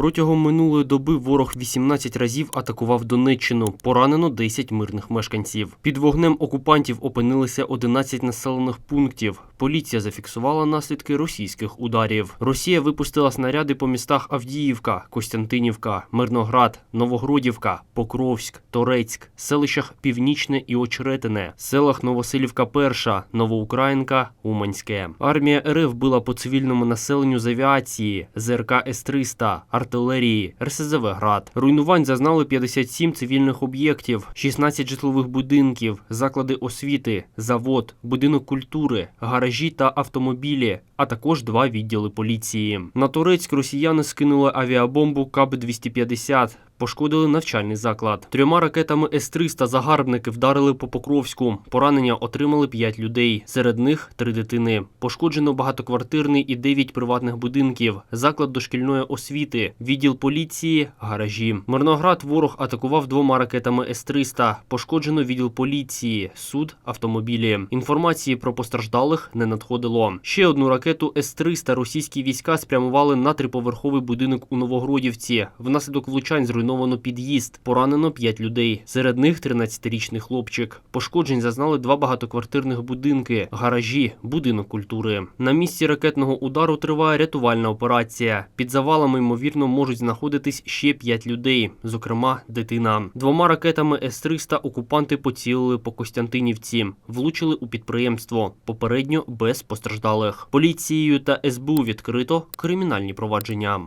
Протягом минулої доби ворог 18 разів атакував Донеччину. Поранено 10 мирних мешканців. Під вогнем окупантів опинилися 11 населених пунктів. Поліція зафіксувала наслідки російських ударів. Росія випустила снаряди по містах Авдіївка, Костянтинівка, Мирноград, Новогродівка, Покровськ, Торецьк, селищах Північне і Очеретине, селах Новосилівка Перша, Новоукраїнка, Уманське. Армія РФ била по цивільному населенню з авіації, ЗРК С-300, артилерії, РСЗВ «Град». Руйнувань зазнали 57 цивільних об'єктів, 16 житлових будинків, заклади освіти, завод, будинок культури, гаражі та автомобілі, а також два відділи поліції. На Турецьк росіяни скинули авіабомбу КАБ-250, пошкодили навчальний заклад. Трьома ракетами С-300 загарбники вдарили по Покровську. Поранення отримали 5 людей. Серед них три дитини. Пошкоджено багатоквартирний і 9 приватних будинків, заклад дошкільної освіти, відділ поліції, гаражі. Мирноград ворог атакував двома ракетами С-300. Пошкоджено відділ поліції, суд, автомобілі. Інформації про постраждалих не надходило. Ще одну ракету С-300 російські війська спрямували на триповерховий будинок у Новогродівці. Внаслідок влучань зруйновано під'їзд. Поранено 5 людей. Серед них 13-річний хлопчик. Пошкоджень зазнали два багатоквартирних будинки, гаражі, будинок культури. На місці ракетного удару триває рятувальна операція. Під завалами ймовірно можуть знаходитись ще 5 людей, зокрема дитина. Двома ракетами С-300 окупанти поцілили по Костянтинівці, влучили у підприємство. Попередньо без постраждалих. Поліцією та СБУ відкрито кримінальні провадження.